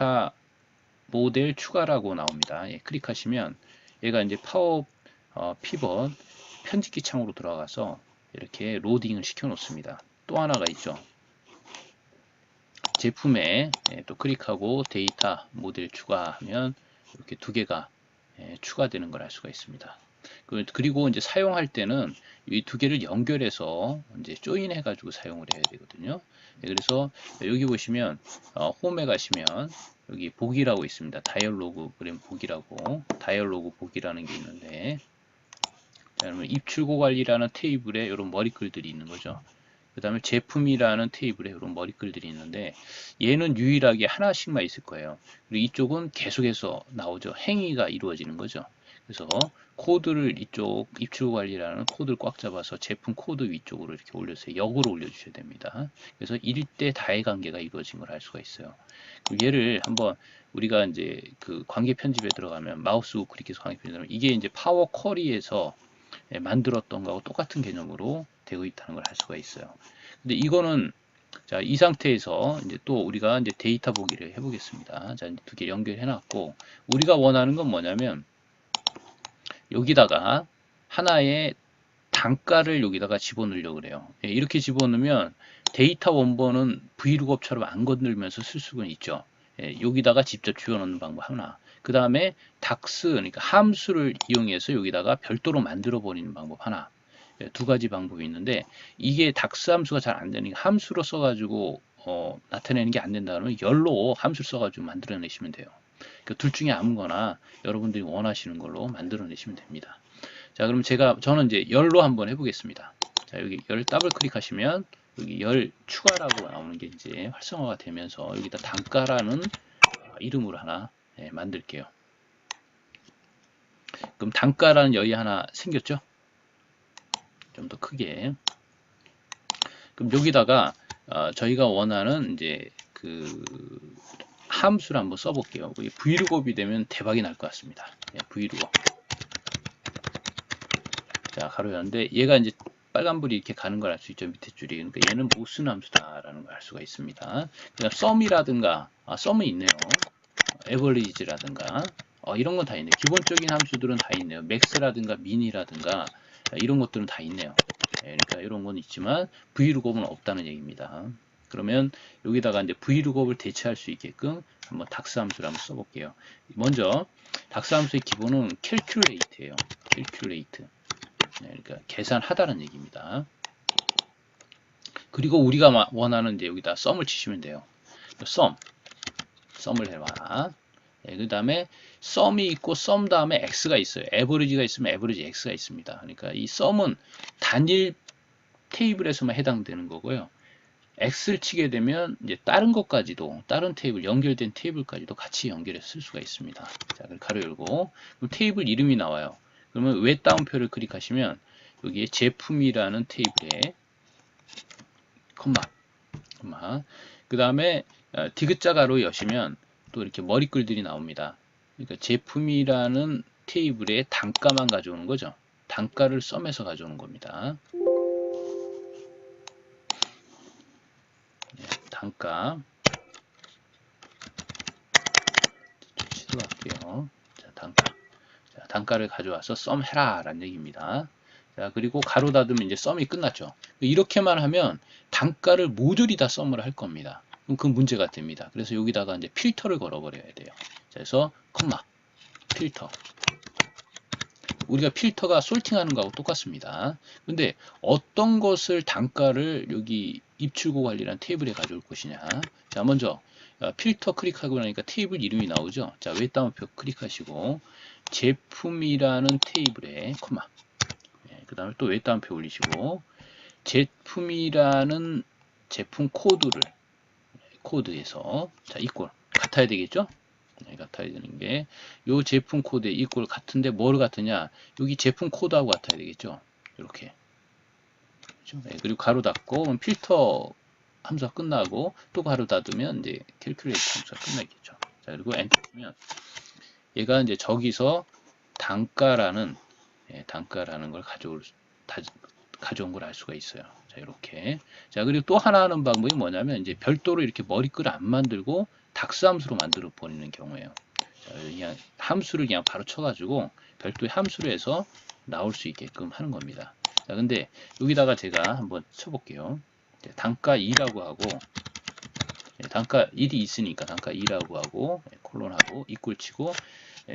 데이터 모델 추가라고 나옵니다. 예, 클릭하시면 얘가 이제 파워 어, 피벗 편집기 창으로 들어가서 이렇게 로딩을 시켜 놓습니다. 또 하나가 있죠. 제품에 예, 또 클릭하고 데이터 모델 추가하면 이렇게 두 개가 예, 추가되는 걸 알 수가 있습니다. 그, 그리고 이제 사용할 때는 이 두 개를 연결해서 이제 조인 해가지고 사용을 해야 되거든요. 예, 그래서 여기 보시면 어, 홈에 가시면 여기 보기라고 있습니다. 다이얼로그 그램 보기라고 다이얼로그 보기라는 게 있는데 자, 그러면 입출고 관리라는 테이블에 이런 머리글들이 있는 거죠. 그 다음에 제품이라는 테이블에 이런 머리글들이 있는데 얘는 유일하게 하나씩만 있을 거예요. 그리고 이쪽은 계속해서 나오죠. 행위가 이루어지는 거죠. 그래서 코드를 이쪽 입출 관리라는 코드를 꽉 잡아서 제품 코드 위쪽으로 이렇게 올려서 역으로 올려주셔야 됩니다. 그래서 1대 다의 관계가 이루어진 걸 알 수가 있어요. 얘를 한번 우리가 이제 그 관계 편집에 들어가면 마우스 우클릭해서 관계 편집하면 이게 이제 파워 쿼리에서 만들었던 거하고 똑같은 개념으로 되고 있다는 걸 알 수가 있어요. 근데 이거는 자, 이 상태에서 이제 또 우리가 이제 데이터 보기를 해보겠습니다. 자, 두 개 연결해 놨고, 우리가 원하는 건 뭐냐면, 여기다가 하나의 단가를 여기다가 집어넣으려고 그래요. 예, 이렇게 집어넣으면 데이터 원본은 브이룩업처럼 안 건들면서 쓸 수가 있죠. 예, 여기다가 직접 집어넣는 방법 하나. 그 다음에 닥스, 그러니까 함수를 이용해서 여기다가 별도로 만들어 버리는 방법 하나. 예, 두 가지 방법이 있는데 이게 닥스 함수가 잘 안 되니까 함수로 써가지고 어, 나타내는 게 안 된다 그러면 열로 함수를 써가지고 만들어내시면 돼요. 그둘 중에 아무거나 여러분들이 원하시는 걸로 만들어내시면 됩니다. 자, 그럼 제가 저는 이제 열로 한번 해보겠습니다. 자, 여기 열 더블 클릭하시면 여기 열 추가라고 나오는 게 이제 활성화가 되면서 여기다 단가라는 이름으로 하나 예, 만들게요. 그럼 단가라는 여기 하나 생겼죠? 좀 더 크게. 그럼 여기다가 어, 저희가 원하는 이제 그 함수를 한번 써볼게요. 브이룩업이 되면 대박이 날 것 같습니다. 예, 브이룩업. 자, 가로 열는데 얘가 이제 빨간불이 이렇게 가는 걸 알 수 있죠. 밑에 줄이. 그러니까 얘는 무슨 함수다라는 걸 알 수가 있습니다. 그다음 썸이라든가 아, 썸이 있네요. 에버리지라든가 어, 이런 건 다 있네요. 기본적인 함수들은 다 있네요. 맥스라든가 미니라든가 이런 것들은 다 있네요. 예, 그러니까 이런 건 있지만 브이룩업은 없다는 얘기입니다. 그러면 여기다가 이제 브이룩업을 대체할 수 있게끔 한번 닥스 함수를 한번 써볼게요. 먼저 닥스 함수의 기본은 calculate예요. calculate. 네, 그러니까 계산하다는 얘기입니다. 그리고 우리가 원하는 데 여기다 썸을 치시면 돼요. 썸, 썸을 해봐. 네, 그 다음에 썸이 있고 썸 다음에 x가 있어요. 에버리지가 있으면 에버리지 x가 있습니다. 그러니까 이 썸은 단일 테이블에서만 해당되는 거고요. x를 치게 되면 이제 다른 것까지도 다른 테이블 연결된 테이블까지도 같이 연결해서 쓸 수가 있습니다. 자, 가로 열고 그럼 테이블 이름이 나와요. 그러면 외 다운표를 클릭하시면 여기에 제품이라는 테이블에 컴마 컴마 그 다음에 어, 디귿자 가로 여시면 또 이렇게 머리글들이 나옵니다. 그러니까 제품이라는 테이블에 단가만 가져오는 거죠. 단가를 썸에서 가져오는 겁니다. 네, 단가 시도할게요. 자, 단가. 자, 단가를 가져와서 썸 해라 라는 얘기입니다. 자, 그리고 가로 닫으면 이제 썸이 끝났죠. 이렇게만 하면 단가를 모조리 다 썸을 할 겁니다. 그럼 그 문제가 됩니다. 그래서 여기다가 이제 필터를 걸어버려야 돼요. 그래서 컴마 필터 우리가 필터가 솔팅하는 거하고 똑같습니다. 근데 어떤 것을 단가를 여기 입출고 관리란 테이블에 가져올 것이냐. 자, 먼저 어, 필터 클릭하고 나니까 테이블 이름이 나오죠. 자, 웹다운표 클릭하시고 제품이라는 테이블에 컴마 네, 그 다음에 또 웹다운표 올리시고 제품이라는 제품 코드를 코드에서 자 이꼴 같아야 되겠죠? 네, 같아야 되는 게이 제품 코드에 이꼴 같은데 뭘 같으냐? 여기 제품 코드하고 같아야 되겠죠? 이렇게 그렇죠? 네, 그리고 가로 닫고 필터 함수가 끝나고 또 가로 닫으면 이제 캘큘레이터 함수가 끝나겠죠. 자 그리고 엔터 치면 얘가 이제 저기서 단가라는 예, 단가라는 걸 가져올 다, 가져온 걸 알 수가 있어요. 자, 이렇게. 자, 그리고 또 하나 하는 방법이 뭐냐면, 이제 별도로 이렇게 머리글을 안 만들고, 닥스 함수로 만들어 버리는 경우에요. 자, 그냥 함수를 그냥 바로 쳐가지고 별도의 함수로 해서 나올 수 있게끔 하는 겁니다. 자, 근데 여기다가 제가 한번 쳐볼게요. 네, 단가 2라고 하고 네, 단가 1이 있으니까 단가 2라고 하고 네, 콜론하고 이꼴 치고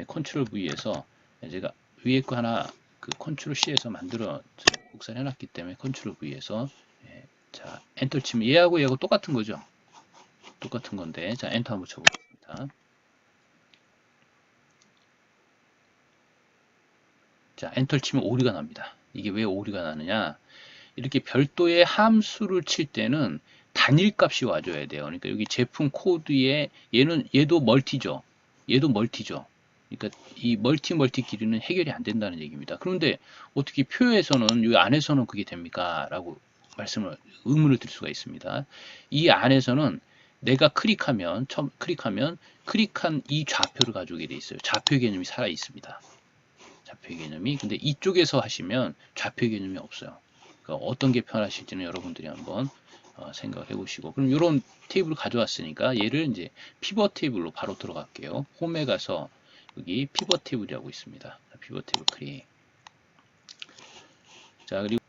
컨트롤 V에서 제가 위에 거 하나 그 컨트롤 C에서 만들어 국산 해 놨기 때문에 컨트롤 V에서 자 엔터 치면 얘하고 얘하고 똑같은 거죠. 똑같은 건데 자 엔터 한번 쳐보겠습니다. 자 엔터 치면 오리가 납니다. 이게 왜 오리가 나느냐 이렇게 별도의 함수를 칠 때는 단일 값이 와줘야 돼요. 그러니까 여기 제품 코드에 얘는 얘도 멀티죠. 얘도 멀티죠. 그러니까 이 멀티 멀티 길이는 해결이 안 된다는 얘기입니다. 그런데 어떻게 표에서는 이 안에서는 그게 됩니까? 라고 말씀을 의문을 드릴 수가 있습니다. 이 안에서는 내가 클릭하면 처음 클릭하면 클릭한 이 좌표를 가지게 돼 있어요. 좌표 개념이 살아 있습니다. 좌표 개념이 근데 이쪽에서 하시면 좌표 개념이 없어요. 그러니까 어떤 게 편하실지는 여러분들이 한번 어, 생각을 해보시고 그럼 이런 테이블을 가져왔으니까 얘를 이제 피벗 테이블로 바로 들어갈게요. 홈에 가서 여기 피벗 테이블이라고 있습니다. 피벗 테이블 크리에이트 자 그리고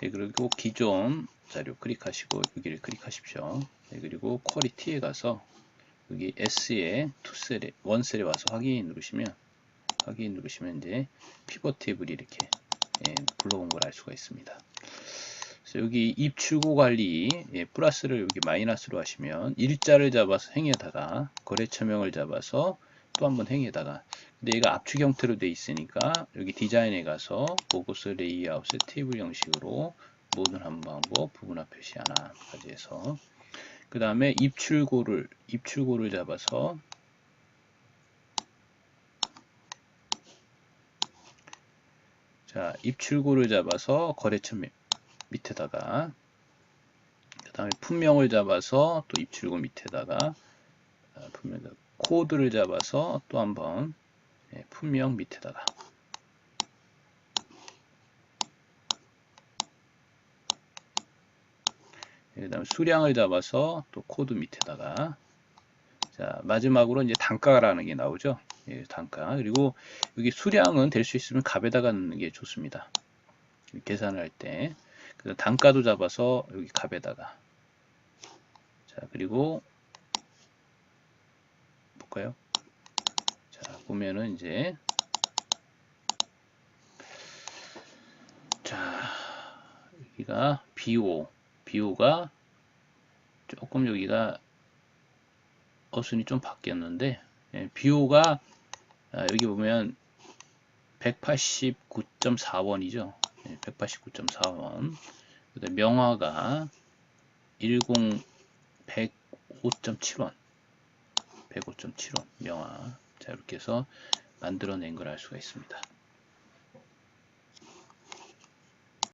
네, 그리고 기존 자료 클릭하시고 여기를 클릭하십시오. 네, 그리고 퀄리티에 가서 여기 S에 2셀에 1셀에 와서 확인 누르시면 확인 누르시면 이제 피벗 테이블이 이렇게 예, 불러온 걸 알 수가 있습니다. 여기 입출고 관리 예, 플러스를 여기 마이너스로 하시면 일자를 잡아서 행에다가 거래처명을 잡아서 또 한번 행에다가. 근데 얘가 압축 형태로 돼 있으니까 여기 디자인에 가서 보고서 레이아웃의 테이블 형식으로 모든 한 방법 부분화 표시 하나까지 해서. 그 다음에 입출고를 입출고를 잡아서 자 입출고를 잡아서 거래처 밑에다가. 그 다음에 품명을 잡아서 또 입출고 밑에다가 아, 품명 코드를 잡아서 또 한번 예, 품명 밑에다가. 예, 그 다음 수량을 잡아서 또 코드 밑에다가. 자 마지막으로 이제 단가라는 게 나오죠? 예, 단가. 그리고 여기 수량은 될 수 있으면 값에다가 넣는 게 좋습니다. 계산을 할때. 단가도 잡아서 여기 값에다가. 자 그리고 볼까요? 자 보면은 이제. 자 여기가 BO BO가 조금 여기가 어순이 좀 바뀌었는데 예, BO가 아, 여기 보면 189.4원이죠. 189.4원. 그다음 명화가 10 105.7원 105.7원 명화 자 이렇게 해서 만들어낸 걸 알 수가 있습니다